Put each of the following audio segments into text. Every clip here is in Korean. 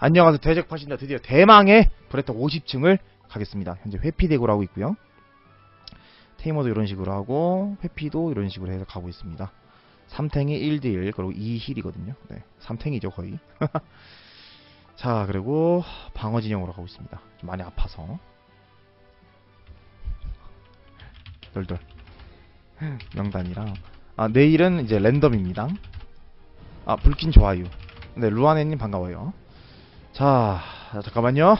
안녕하세요 대적파신다. 드디어 대망의 브레터 50층을 가겠습니다. 현재 회피대구를 하고 있고요. 테이머도 이런 식으로 하고 회피도 이런 식으로 해서 가고 있습니다. 3탱이 1대1 그리고 2힐이거든요. 네 3탱이죠 거의. 자 그리고 방어 진영으로 가고 있습니다. 좀 많이 아파서. 덜덜. 명단이랑. 아 내일은 이제 랜덤입니다. 아 불킨 좋아요. 네 루아네님 반가워요 자 잠깐만요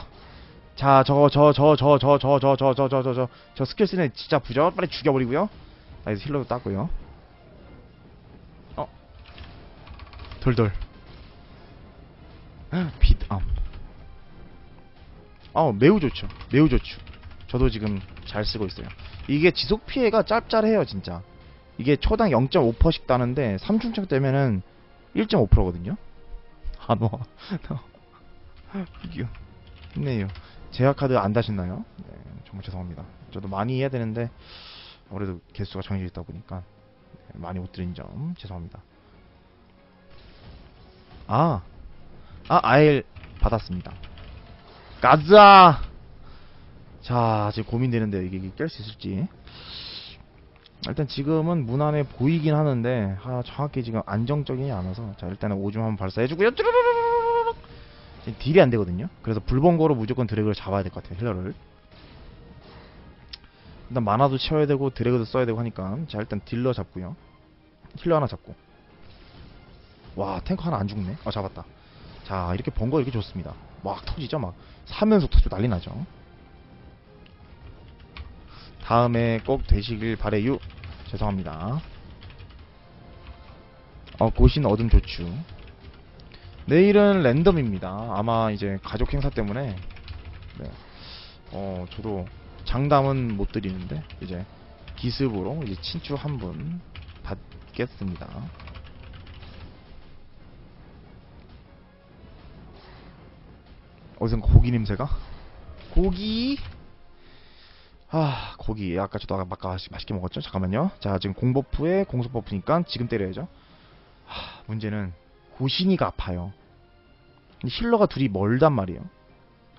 자 저거 저 저 저 저 저 저 저 저 저 저 저 저 스킬 쓰는 진짜 부죠 빨리 죽여버리고요 나이스 힐러도 땄고요 어 돌돌 빛암 어 매우 좋죠 매우 좋죠 저도 지금 잘 쓰고 있어요 이게 지속 피해가 짭짤해요 진짜 이게 초당 0.5%씩 따는데 3중창 때면은 1.5%거든요 한 화 이겨 힘내요. 제약카드 안 다셨나요? 네, 정말 죄송합니다. 저도 많이 해야 되는데 아무래도 개수가 정해져 있다 보니까 네, 많이 못 드린 점 죄송합니다. 아, 아 아일 받았습니다. 가자 자 지금 고민되는데 이게 깰수 있을지. 일단 지금은 무난해 보이긴 하는데 아, 정확히 지금 안정적이지 않아서. 자 일단은 오줌 한번 발사해주고요. 지금 딜이 안 되거든요. 그래서 불본거로 무조건 드래그를 잡아야 될 것 같아요 힐러를. 일단 만화도 채워야 되고 드래그도 써야 되고 하니까. 자 일단 딜러 잡고요. 힐러 하나 잡고. 와 탱커 하나 안 죽네. 아 잡았다. 자 이렇게 번거 이렇게 좋습니다. 막 터지죠 막. 사면서 터지고 난리 나죠. 다음에 꼭 되시길 바래요. 죄송합니다. 어 고신 어둠 조추 내일은 랜덤입니다. 아마 이제 가족 행사 때문에. 네. 어 저도 장담은 못 드리는데 이제 기습으로 이제 친추 한 분 받겠습니다. 어디선 고기 냄새가? 고기? 아 고기. 아까 저도 아까 맛있게 먹었죠? 잠깐만요. 자 지금 공버프에 공속 버프니까 지금 때려야죠. 하, 문제는 고신이가 아파요 힐러가 둘이 멀단 말이에요.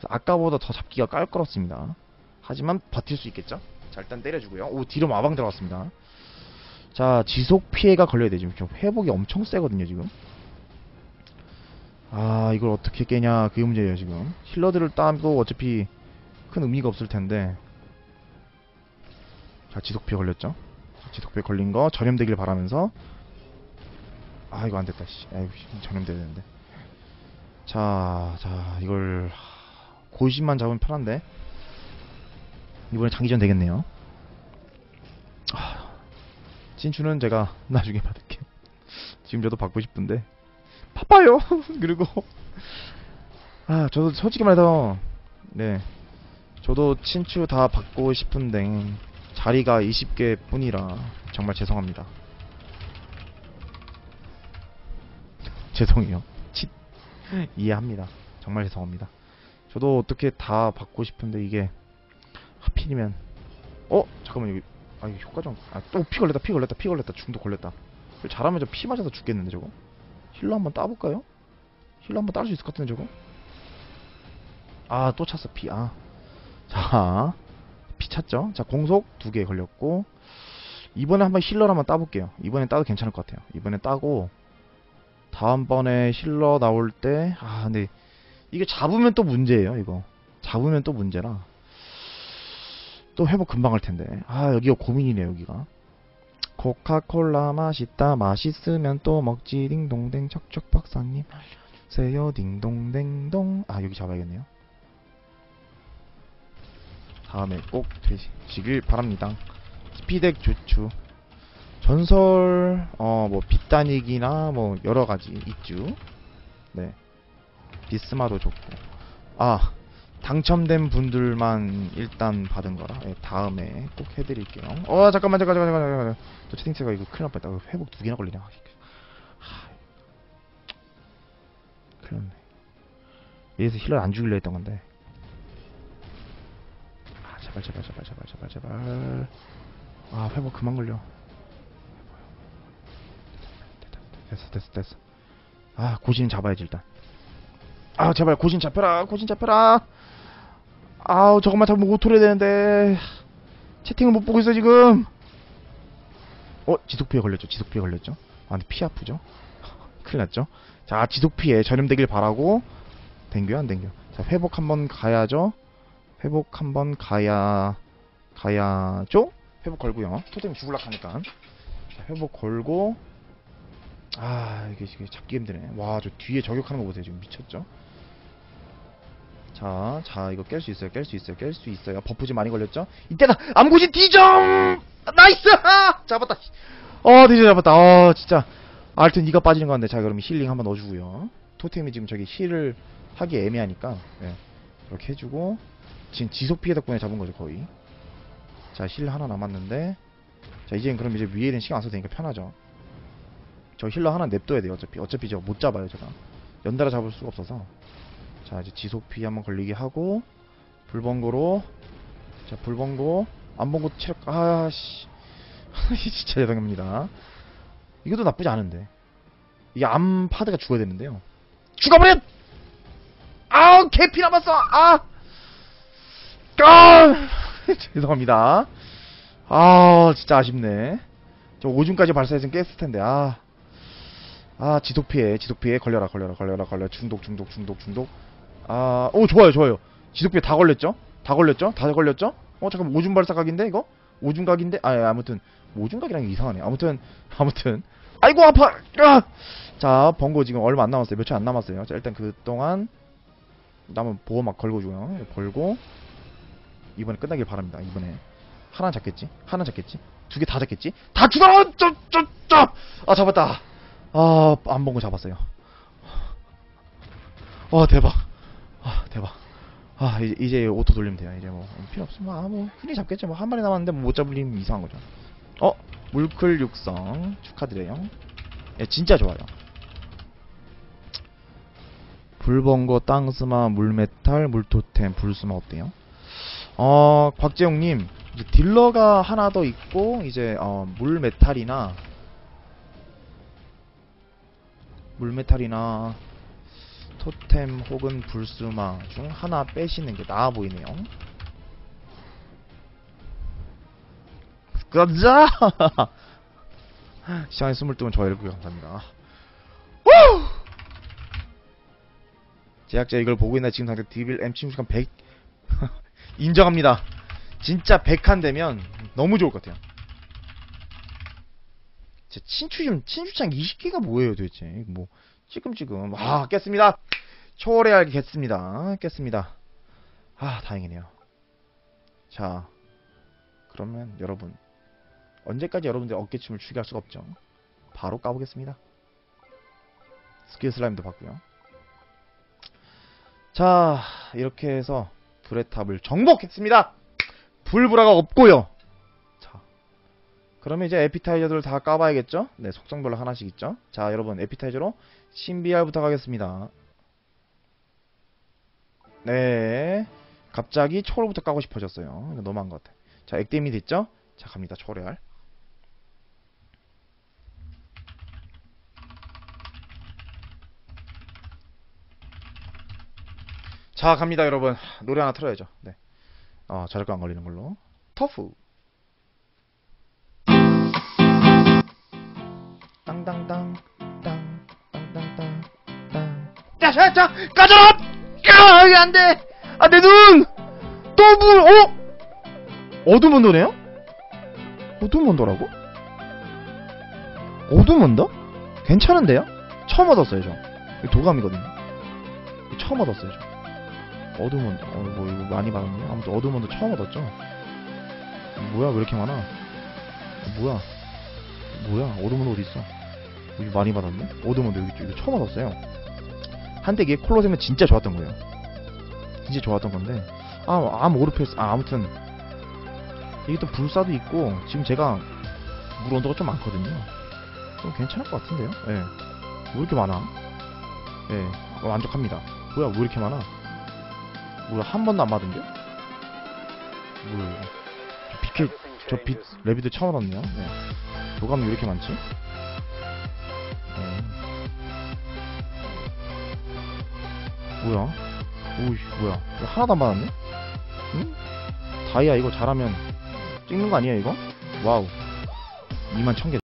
아까보다 더 잡기가 깔끔렇습니다. 하지만 버틸 수 있겠죠? 자 일단 때려주고요. 오 뒤로 마방 들어갔습니다. 자 지속 피해가 걸려야 되죠. 지금 회복이 엄청 세거든요 지금. 아 이걸 어떻게 깨냐 그게 문제예요 지금. 힐러들을 따도 어차피 큰 의미가 없을 텐데. 자 지속 피해 걸렸죠? 지속 피해 걸린 거 전염되길 바라면서. 아 이거 안 됐다 씨. 아이고 전염돼야 되는데 자, 자 이걸 고심만 잡으면 편한데? 이번에 장기전 되겠네요. 아, 진추는 제가 나중에 받을게요 지금 저도 받고 싶은데. 바빠요! 그리고. 아 저도 솔직히 말해서 네. 저도 친추 다 받고 싶은데 자리가 20개 뿐이라 정말 죄송합니다. 죄송해요. 치 이해합니다. 정말 죄송합니다. 저도 어떻게 다 받고 싶은데 이게 하필이면 어? 잠깐만 여기 아 이거 효과정 아또 피 걸렸다 피 걸렸다 피 걸렸다 중독 걸렸다. 잘하면 저 피 맞아서 죽겠는데 저거? 힐러 한번 따볼까요? 힐러 한번 따를 수 있을 것 같은데 저거? 아 또 찼어 피아. 자 피 찼죠? 자 공속 두 개 걸렸고 이번에 한번 힐러를 한번 따볼게요. 이번엔 따도 괜찮을 것 같아요. 이번에 따고 다음번에 힐러 나올 때 아 근데 이게 잡으면 또 문제예요 이거. 잡으면 또 문제라. 또 회복 금방 할 텐데. 아 여기가 고민이네 여기가. 코카콜라 맛있다 맛있으면 또 먹지. 딩동댕 척척 박사님. 알려주세요 딩동댕동. 아 여기 잡아야겠네요. 다음에 꼭 되시길 바랍니다. 스피덱 좋죠 전설 어뭐 빗다니기나 뭐 여러 가지 있죠 네. 비스마도 좋고. 아 당첨된 분들만 일단 받은 거라. 네, 다음에 꼭 해 드릴게요. 어 잠깐만 잠깐 잠깐 잠깐 잠깐 또 채팅체가 이거 큰일 날 뻔했다. 회복 두 개나 걸리냐? 하... 큰일 났네. 여기서 힐러 안 죽이려 했던 건데. 아 제발 제발 제발 제발 제발 제발. 아 회복 그만 걸려 됐어 됐어 됐어. 아 고신 잡아야지 일단. 아 제발 고신 잡혀라 고신 잡혀라. 아우 저것만 잡으면 오토래 되는데. 채팅을 못 보고 있어 지금. 어 지속피해 걸렸죠 지속피해 걸렸죠? 아 근데 피 아프죠? 큰일 났죠? 자 지속피해 전염되길 바라고. 댕겨 안 댕겨? 자 회복 한번 가야죠? 회복 한번 가야 가야죠? 회복 걸고요. 토템 죽을락 하니까. 자, 회복 걸고 아 이게, 이게 잡기 힘드네 와 저 뒤에 저격하는 거 보세요 지금 미쳤죠 자, 자, 이거 깰 수 있어요, 깰 수 있어요, 깰 수 있어요. 버프 좀 많이 걸렸죠? 이때다! 암고지 D점! 나이스! 아! 잡았다! 어, 드디어 잡았다. 어, 진짜. 알튼 이가 빠지는 것 같네. 자, 그러면 힐링 한번 넣어주고요. 토템이 지금 저기 힐을 하기 애매하니까, 예. 이렇게 해주고, 지금 지속 피해 덕분에 잡은 거죠, 거의. 자, 힐 하나 남았는데, 자, 이젠 그럼 이제 위에는 신경 안 써도 되니까 편하죠. 저 힐러 하나 냅둬야 돼요, 어차피. 어차피 저 못 잡아요, 제가. 연달아 잡을 수가 없어서. 자 이제 지속피 한번 걸리게 하고 불번고로. 자 불번고. 안번고 체력 아씨. 진짜 죄송합니다. 이것도 나쁘지 않은데. 이게 암 파드가 죽어야 되는데요. 죽어버려! 아우 개피 남았어! 아, 아! 죄송합니다. 아 진짜 아쉽네. 저 오줌까지 발사했으면 깼을 텐데 아 아, 지속 피해, 지속 피해, 걸려라, 걸려라, 걸려라, 걸려, 중독, 중독, 중독, 중독. 아, 오, 좋아요, 좋아요. 지속 피해 다 걸렸죠? 다 걸렸죠? 다 걸렸죠? 어, 잠깐 오줌 발사각인데, 이거? 오줌 각인데? 아, 예, 아무튼, 오줌 각이랑 이상하네. 아무튼, 아무튼. 아이고, 아파! 아! 자, 번거 지금 얼마 안 남았어요. 며칠 안 남았어요. 자, 일단 그 동안, 남은 보호 막. 걸고, 이번에 끝나길 바랍니다. 이번에. 하나 잡겠지? 하나 잡겠지? 두 개 다 잡겠지? 다 죽어! 쩌, 쩌, 쩌! 아, 잡았다. 아, 안 본 거 잡았어요. 와, 대박. 아, 대박. 아, 이제, 이제 오토 돌리면 돼요. 이제 뭐, 필요 없으면, 뭐, 아, 뭐, 흔히 잡겠죠. 뭐, 한 마리 남았는데, 뭐 못 잡으면 이상한 거죠. 어, 물클 육성. 축하드려요. 예, 진짜 좋아요. 불번거, 땅스마, 물메탈, 물토템, 불스마 어때요? 어, 곽재용님, 딜러가 하나 더 있고, 이제, 어, 물메탈이나, 물메탈이나 토템 혹은 불수마 중 하나 빼시는 게 나아 보이네요. 가자! 시간에 숨을 뜨면 고 감사합니다. 우! 제작자 이걸 보고 있나 지금 당장 디빌 M 침수간 100 인정합니다. 진짜 100칸 되면 너무 좋을 것 같아요. 제 친추 좀 친추창 20개가 뭐예요 도대체? 뭐 찌끔찌끔. 아 깼습니다. 초월해야 겠습니다. 깼습니다. 아 다행이네요. 자 그러면 여러분 언제까지 여러분들 어깨춤을 추게 할 수가 없죠? 바로 까보겠습니다. 스킬 슬라임도 봤고요. 자 이렇게 해서 불의 탑을 정복했습니다. 불브라가 없고요 그러면 이제 에피타이저들을 다 까봐야겠죠? 네, 속성별로 하나씩 있죠? 자, 여러분, 에피타이저로 신비알부터 가겠습니다. 네. 갑자기 초월부터 까고 싶어졌어요. 이거 너무한 것 같아. 자, 액땜이 됐죠? 자, 갑니다. 초월. 자, 갑니다, 여러분. 노래 하나 틀어야죠. 네. 어, 저작권 안 걸리는 걸로. 터프. 땅땅땅 땅 땅땅땅 땅. 야, 자, 자, 가져라! 야, 이게 안 돼! 아, 내 눈! 또 물, 어? 어둠 온도네요? 어둠 온도라고? 어둠 온도? 괜찮은데요? 처음 얻었어요, 저. 이거 도감이거든요. 이거 처음 얻었어요, 저. 어둠 온도. 어, 뭐, 이거 많이 받았네. 아무튼 어둠 온도 처음 얻었죠. 뭐야, 왜 이렇게 많아? 어, 뭐야? 뭐야, 어둠 온도 어디 있어? 여기 많이 받았네? 오드몬드 여기 이거 처음 받았어요. 한때 이게 콜로세면 진짜 좋았던 거예요. 진짜 좋았던 건데 아, 암 오르페스 아, 아무튼 이게 또 불사도 있고 지금 제가 물 온도가 좀 많거든요. 좀 괜찮을 것 같은데요? 예. 네. 왜 이렇게 많아? 예. 네. 만족합니다. 뭐야, 왜 이렇게 많아? 뭐야, 한 번도 안 받은 게? 뭐야, 저 비켈, 저 빛, 레비드 처음 얻네요. 네. 도감이 왜 이렇게 많지? 뭐야? 오이 뭐야? 이거 하나도 안 받았네? 응? 다이아 이거 잘하면 찍는 거 아니야 이거? 와우 2만 1000개